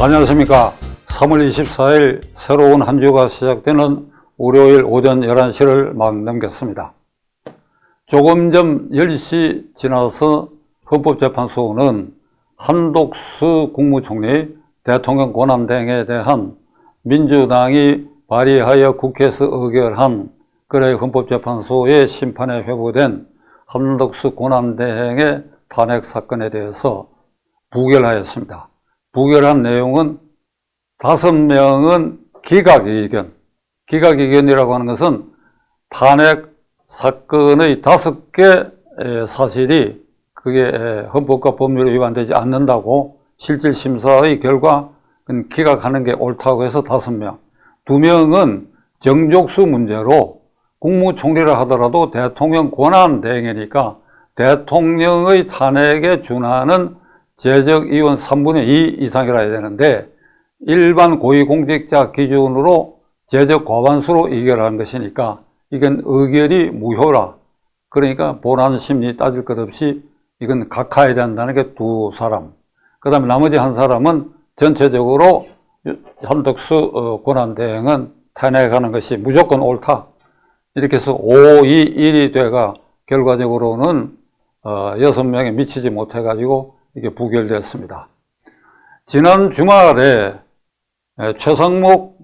안녕하십니까. 3월 24일 새로운 한 주가 시작되는 월요일 오전 11시를 막 넘겼습니다. 조금 전 10시 지나서 헌법재판소는 한독수 국무총리 대통령 권한대행에 대한 민주당이 발의하여 국회에서 의결한 그래 헌법재판소의 심판에 회부된 한독수 권한대행의 탄핵 사건에 대해서 부결하였습니다. 부결한 내용은 다섯 명은 기각의견, 기각의견이라고 하는 것은 탄핵 사건의 다섯 개 사실이 그게 헌법과 법률에 위반되지 않는다고 실질 심사의 결과 기각하는 게 옳다고 해서 다섯 명. 두 명은 정족수 문제로 국무총리라 하더라도 대통령 권한 대행이니까 대통령의 탄핵에 준하는 재적의원 3분의 2 이상이라 해야 되는데 일반 고위공직자 기준으로 재적 과반수로 의결하는 것이니까 이건 의결이 무효라. 그러니까 본안 심리 따질 것 없이 이건 각하해야 된다는 게 두 사람. 그 다음에 나머지 한 사람은 전체적으로 한덕수 권한대행은 탄핵하는 것이 무조건 옳다. 이렇게 해서 5, 2, 1이 돼가 결과적으로는 어, 여섯 명에 미치지 못해가지고 이게 부결되었습니다. 지난 주말에 최상목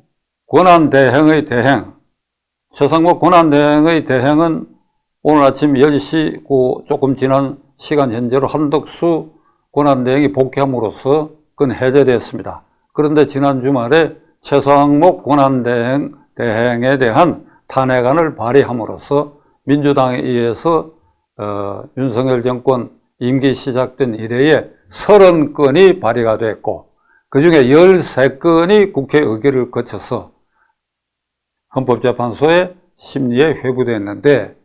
권한대행의 대행, 최상목 권한대행의 대행은 오늘 아침 10시 고 조금 지난 시간 현재로 한덕수 권한대행이 복귀함으로써 그건 해제되었습니다. 그런데 지난 주말에 최상목 권한대행 대행에 대한 탄핵안을 발의함으로써 민주당에 의해서 어, 윤석열 정권 임기 시작된 이래에 30건이 발의가 됐고 그 중에 13건이 국회 의결을 거쳐서 헌법재판소의 심리에 회부됐는데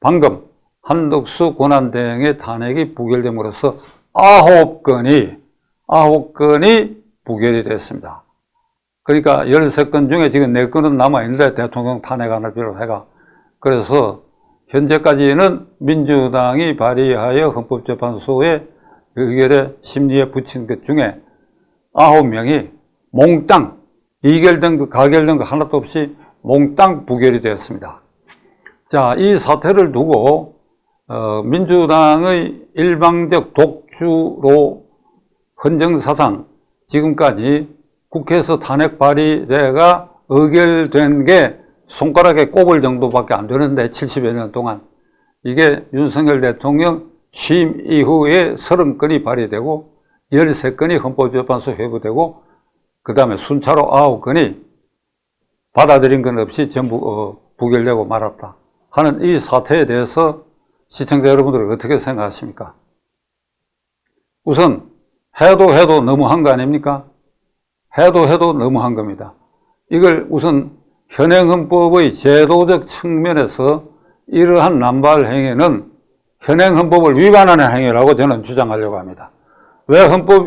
방금 한덕수 권한대행의 탄핵이 부결됨으로써 9건이 9건이 부결이 됐습니다. 그러니까 13건 중에 지금 4건은 남아있는데 대통령 탄핵안을 비롯해가 그래서 현재까지는 민주당이 발의하여 헌법재판소에 의결에 심리에 붙인 것 중에 아홉 명이 몽땅 이결된 거 가결된 거 하나도 없이 몽땅 부결이 되었습니다. 자, 이 사태를 두고 어, 민주당의 일방적 독주로 헌정사상 지금까지 국회에서 탄핵 발의대가 의결된 게 손가락에 꼽을 정도밖에 안 되는데 70여 년 동안 이게 윤석열 대통령 취임 이후에 30건이 발의되고 13건이 헌법재판소 회부되고 그 다음에 순차로 9건이 받아들인 건 없이 전부 어, 부결되고 말았다 하는 이 사태에 대해서 시청자 여러분들 어떻게 생각하십니까? 우선 해도 해도 너무한 거 아닙니까? 해도 해도 너무한 겁니다. 이걸 우선 현행 헌법의 제도적 측면에서 이러한 남발 행위는 현행 헌법을 위반하는 행위라고 저는 주장하려고 합니다. 왜 헌법,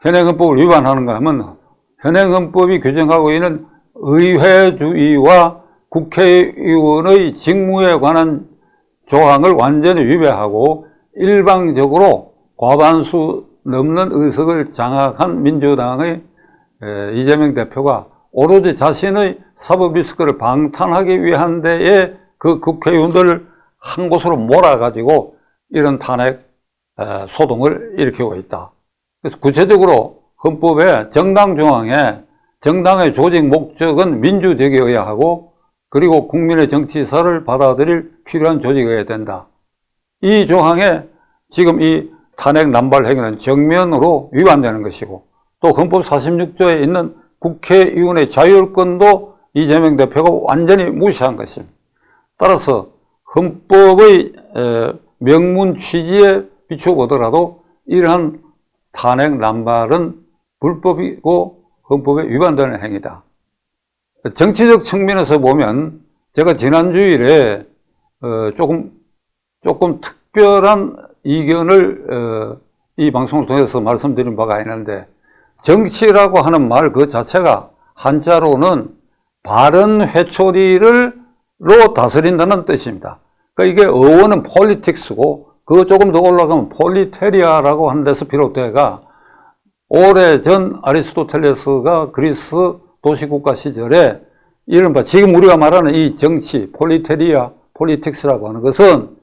현행 헌법을 위반하는가 하면 현행 헌법이 규정하고 있는 의회주의와 국회의원의 직무에 관한 조항을 완전히 위배하고 일방적으로 과반수 넘는 의석을 장악한 민주당의 이재명 대표가 오로지 자신의 사법 리스크를 방탄하기 위한 데에 그 국회의원들을 한 곳으로 몰아가지고 이런 탄핵 소동을 일으키고 있다. 그래서 구체적으로 헌법의 정당 조항에 정당의 조직 목적은 민주적이어야 하고 그리고 국민의 정치사를 받아들일 필요한 조직이어야 된다. 이 조항에 지금 이 탄핵 남발 행위는 정면으로 위반되는 것이고 또 헌법 46조에 있는 국회의원의 자율권도 이재명 대표가 완전히 무시한 것입니다. 따라서 헌법의 명문 취지에 비춰보더라도 이러한 탄핵 남발은 불법이고 헌법에 위반되는 행위다. 정치적 측면에서 보면 제가 지난 주일에 어, 조금 조금 특별한 이견을 어, 이 방송을 통해서 말씀드린 바가 있는데 정치라고 하는 말 그 자체가 한자로는 바른 회초리를 로 다스린다는 뜻입니다. 그러니까 이게 어원은 폴리틱스고 그 조금 더 올라가면 폴리테리아라고 하는 데서 비롯돼가 오래전 아리스토텔레스가 그리스 도시국가 시절에 이른바 지금 우리가 말하는 이 정치, 폴리테리아, 폴리틱스라고 하는 것은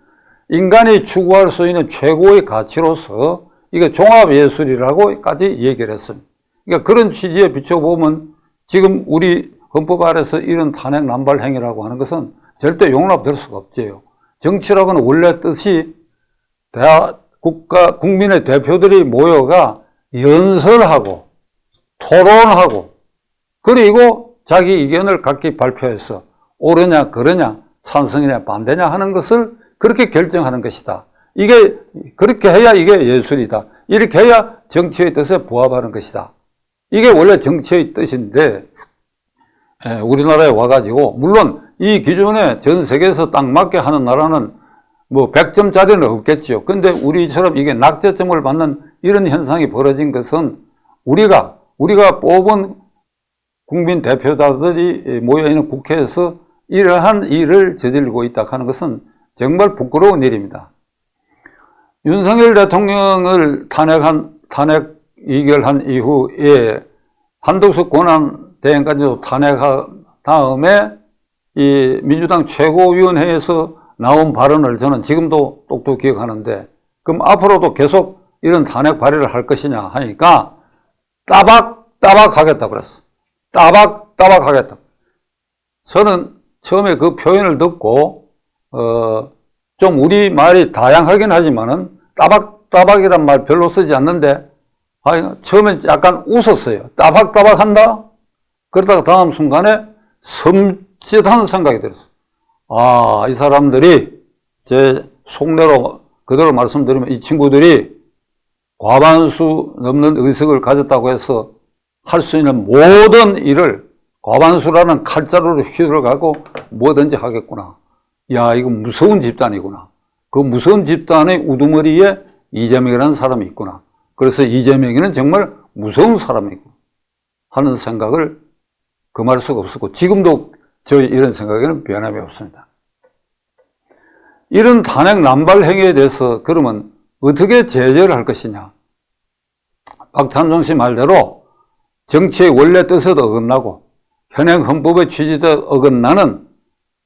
인간이 추구할 수 있는 최고의 가치로서 이게 종합예술이라고까지 얘기를 했습니다. 그러니까 그런 취지에 비춰보면 지금 우리 헌법 아래서 이런 탄핵 남발 행위라고 하는 것은 절대 용납될 수가 없지요. 정치라고는 원래 뜻이 대하, 국가, 국민의 대표들이 모여가 연설하고 토론하고 그리고 자기 의견을 각기 발표해서 옳으냐 그러냐 찬성이냐 반대냐 하는 것을 그렇게 결정하는 것이다. 이게 그렇게 해야 이게 예술이다. 이렇게 해야 정치의 뜻에 부합하는 것이다. 이게 원래 정치의 뜻인데 에, 우리나라에 와가지고 물론 이 기준에 전 세계에서 딱 맞게 하는 나라는 뭐 100점짜리는 없겠죠. 근데 우리처럼 이게 낙제점을 받는 이런 현상이 벌어진 것은 우리가 우리가 뽑은 국민 대표자들이 모여 있는 국회에서 이러한 일을 저지르고 있다 하는 것은 정말 부끄러운 일입니다. 윤석열 대통령을 탄핵한 탄핵 의결한 이후에 한덕수 권한 대행까지도 탄핵한 다음에 이 민주당 최고위원회에서 나온 발언을 저는 지금도 똑똑히 기억하는데 그럼 앞으로도 계속 이런 탄핵 발의를 할 것이냐 하니까 따박 따박 하겠다 그랬어. 따박 따박 하겠다. 저는 처음에 그 표현을 듣고 어, 좀 우리 말이 다양하긴 하지만은 따박 따박이란 말 별로 쓰지 않는데 아, 처음엔 약간 웃었어요. 따박 따박 한다. 그러다가 다음 순간에 섬찟한 생각이 들었어. 아, 이 사람들이 제 속내로 그대로 말씀드리면 이 친구들이 과반수 넘는 의석을 가졌다고 해서 할 수 있는 모든 일을 과반수라는 칼자루로 휘둘러가고 뭐든지 하겠구나. 야, 이거 무서운 집단이구나. 그 무서운 집단의 우두머리에 이재명이라는 사람이 있구나. 그래서 이재명이는 정말 무서운 사람이고 하는 생각을 금할 수가 없었고 지금도 저희 이런 생각에는 변함이 없습니다. 이런 탄핵 남발 행위에 대해서 그러면 어떻게 제재를 할 것이냐? 박찬종 씨 말대로 정치의 원래 뜻에도 어긋나고 현행 헌법의 취지도 어긋나는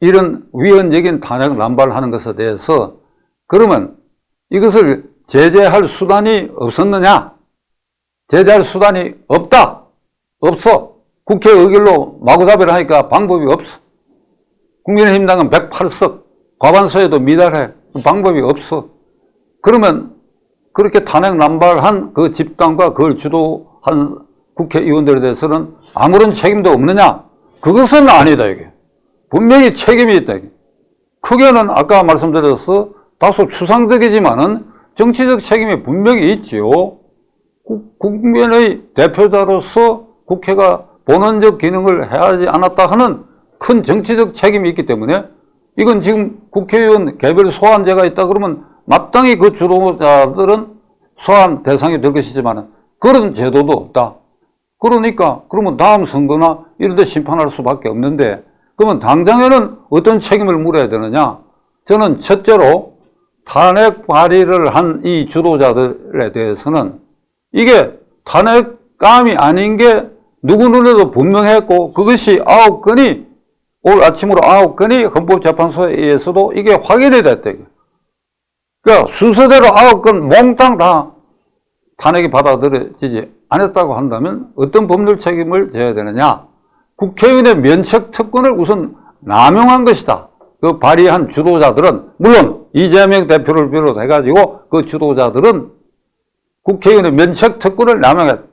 이런 위헌적인 탄핵 남발하는 것에 대해서 그러면 이것을 제재할 수단이 없었느냐? 제재할 수단이 없다. 없어. 국회 의결로 마구잡이를 하니까 방법이 없어. 국민의힘당은 108석, 과반수에도 미달해. 방법이 없어. 그러면 그렇게 탄핵 남발한 그 집단과 그걸 주도한 국회의원들에 대해서는 아무런 책임도 없느냐? 그것은 아니다, 이게. 분명히 책임이 있다, 이게. 크게는 아까 말씀드려서 다소 추상적이지만은 정치적 책임이 분명히 있지요. 국민의 대표자로서 국회가 본원적 기능을 해야지 않았다 하는 큰 정치적 책임이 있기 때문에 이건 지금 국회의원 개별 소환제가 있다 그러면 마땅히 그 주도자들은 소환 대상이 될 것이지만 그런 제도도 없다. 그러니까 그러면 다음 선거나 이런 데 심판할 수밖에 없는데 그러면 당장에는 어떤 책임을 물어야 되느냐? 저는 첫째로 탄핵 발의를 한 이 주도자들에 대해서는 이게 탄핵감이 아닌 게 누구 눈에도 분명했고 그것이 아홉 건이 오늘 아침으로 아홉 건이 헌법재판소에 의해서도 이게 확인이 됐다. 그러니까 순서대로 아홉 건 몽땅 다 탄핵이 받아들여지지 않았다고 한다면 어떤 법률 책임을 져야 되느냐? 국회의원의 면책 특권을 우선 남용한 것이다. 그 발의한 주도자들은 물론 이재명 대표를 비롯해 가지고 그 주도자들은 국회의원의 면책 특권을 남용했다.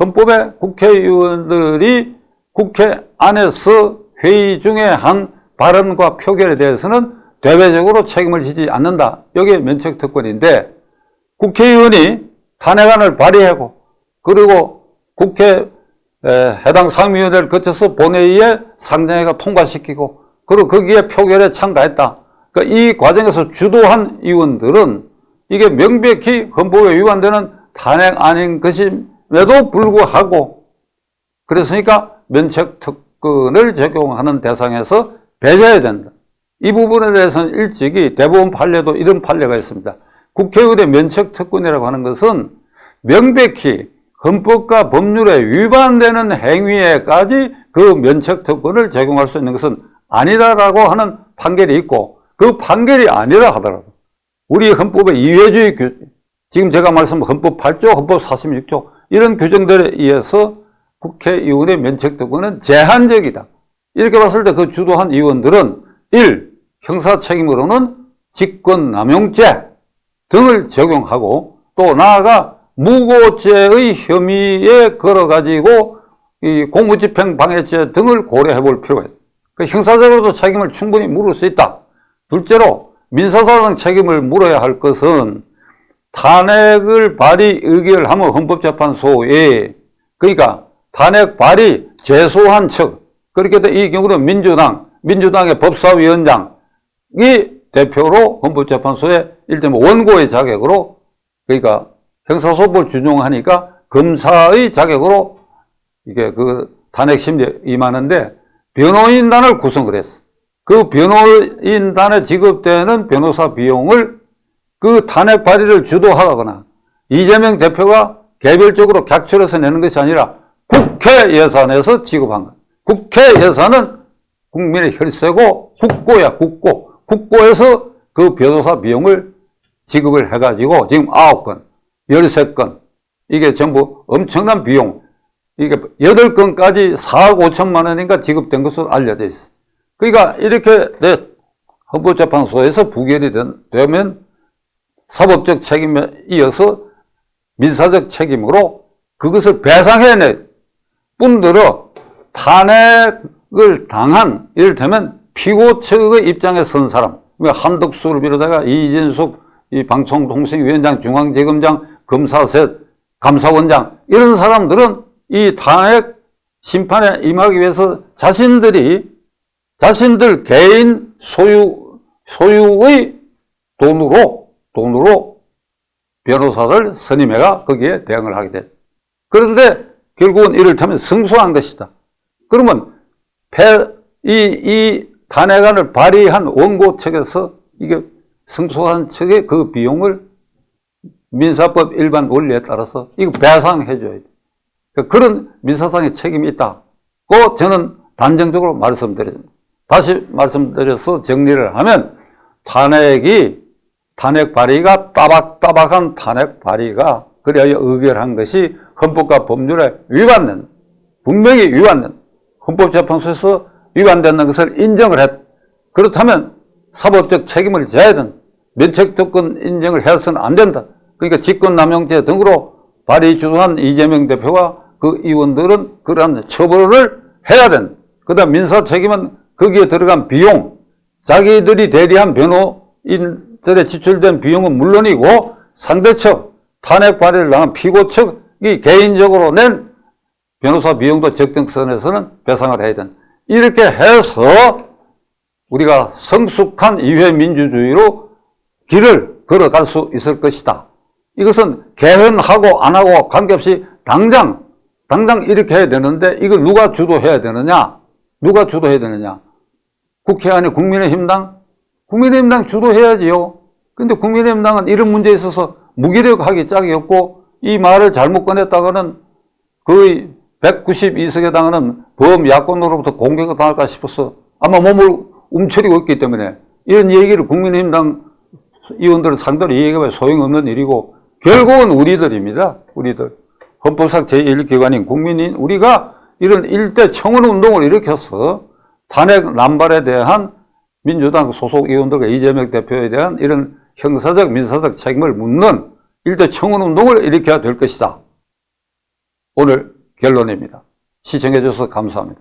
헌법에 국회의원들이 국회 안에서 회의 중에 한 발언과 표결에 대해서는 대외적으로 책임을 지지 않는다. 이게 면책 특권인데 국회의원이 탄핵안을 발의하고 그리고 국회 해당 상임위원회를 거쳐서 본회의에 상정회가 통과시키고 그리고 거기에 표결에 참가했다. 그러니까 이 과정에서 주도한 의원들은 이게 명백히 헌법에 위반되는 탄핵 아닌 것임에도 불구하고 그랬으니까 면책 특권을 적용하는 대상에서 배제해야 된다. 이 부분에 대해서는 일찍이 대법원 판례도 이런 판례가 있습니다. 국회의원의 면책 특권이라고 하는 것은 명백히 헌법과 법률에 위반되는 행위에까지 그 면책 특권을 적용할 수 있는 것은 아니다라고 하는 판결이 있고 그 판결이 아니라 하더라도 우리 헌법의 이회주의 규, 지금 제가 말씀한 헌법 8조, 헌법 46조 이런 규정들에 의해서 국회의원의 면책 특권은 제한적이다. 이렇게 봤을 때 그 주도한 의원들은 1. 형사 책임으로는 직권남용죄 등을 적용하고 또 나아가 무고죄의 혐의에 걸어가지고 이 공무집행 방해죄 등을 고려해 볼 필요가 있다. 그 형사적으로도 책임을 충분히 물을 수 있다. 둘째로 민사사상 책임을 물어야 할 것은 탄핵을 발의 의결하면 헌법재판소에 그러니까 탄핵 발의 제소한 측 그렇게 돼이 경우는 민주당 민주당의 법사위원장이 대표로 헌법재판소에 일테면 원고의 자격으로 그러니까 형사소법을 준용하니까 검사의 자격으로 이게 그 탄핵 심리에 임하는데 변호인단을 구성을 했어. 그 변호인단에 지급되는 변호사 비용을 그 탄핵 발의를 주도하거나 이재명 대표가 개별적으로 객출해서 내는 것이 아니라 국회 예산에서 지급한 것. 국회 예산은 국민의 혈세고 국고야 국고. 국고에서 그 변호사 비용을 지급을 해가지고 지금 아홉 건, 열세 건 이게 전부 엄청난 비용. 이게 여덟 건까지 4억 5천만 원인가 지급된 것으로 알려져 있어. 그러니까 이렇게 내 헌법재판소에서 부결이 된, 되면 사법적 책임에 이어서 민사적 책임으로 그것을 배상해내 뿐더러 탄핵을 당한 이를테면 피고 측의 입장에 선 사람 한덕수를 비롯해가 이진숙 이 방송통신위원장 중앙지검장 검사셋 감사원장 이런 사람들은 이 탄핵 심판에 임하기 위해서 자신들이 자신들 개인 소유 소유의 돈으로 돈으로 변호사를 선임해가 거기에 대응을 하게 돼. 그런데 결국은 이를테면 승소한 것이다. 그러면 폐, 이, 이 탄핵안을 발의한 원고 측에서 이게 승소한 측의 그 비용을 민사법 일반 원리에 따라서 이거 배상해 줘야 돼. 그러니까 그런 민사상의 책임이 있다고 저는 단정적으로 말씀드립니다. 다시 말씀드려서 정리를 하면 탄핵이 탄핵 발의가 따박따박한 탄핵 발의가 그래야 의결한 것이 헌법과 법률에 위반된 분명히 위반된 헌법재판소에서 위반되는 것을 인정을 했. 그렇다면 사법적 책임을 져야 된다. 면책특권 인정을 해서는 안 된다. 그러니까 직권남용죄 등으로 발의 주도한 이재명 대표와 그 의원들은 그러한 처벌을 해야 된다. 그 다음 민사 책임은 거기에 들어간 비용, 자기들이 대리한 변호인들의 지출된 비용은 물론이고 상대 측, 탄핵 발의를 당한 피고 측이 개인적으로 낸 변호사 비용도 적정선에서는 배상을 해야 된다. 이렇게 해서 우리가 성숙한 이회 민주주의로 길을 걸어갈 수 있을 것이다. 이것은 개헌하고 안 하고 관계없이 당장, 당장 이렇게 해야 되는데 이걸 누가 주도해야 되느냐? 누가 주도해야 되느냐? 국회 안에 국민의힘당? 국민의힘당 주도해야지요. 근데 국민의힘당은 이런 문제에 있어서 무기력하기 짝이 없고 이 말을 잘못 꺼냈다가는 거의 192석에 해당하는 범야권으로부터 공격을 당할까 싶어서 아마 몸을 움츠리고 있기 때문에 이런 얘기를 국민의힘당 의원들을 상대로 얘기해봐야 소용없는 일이고 결국은 우리들입니다. 우리들. 헌법상 제1기관인 국민인 우리가 이런 일대 청원 운동을 일으켜서 탄핵 남발에 대한 민주당 소속 의원들과 이재명 대표에 대한 이런 형사적 민사적 책임을 묻는 일대 청원 운동을 일으켜야 될 것이다. 오늘 결론입니다. 시청해 주셔서 감사합니다.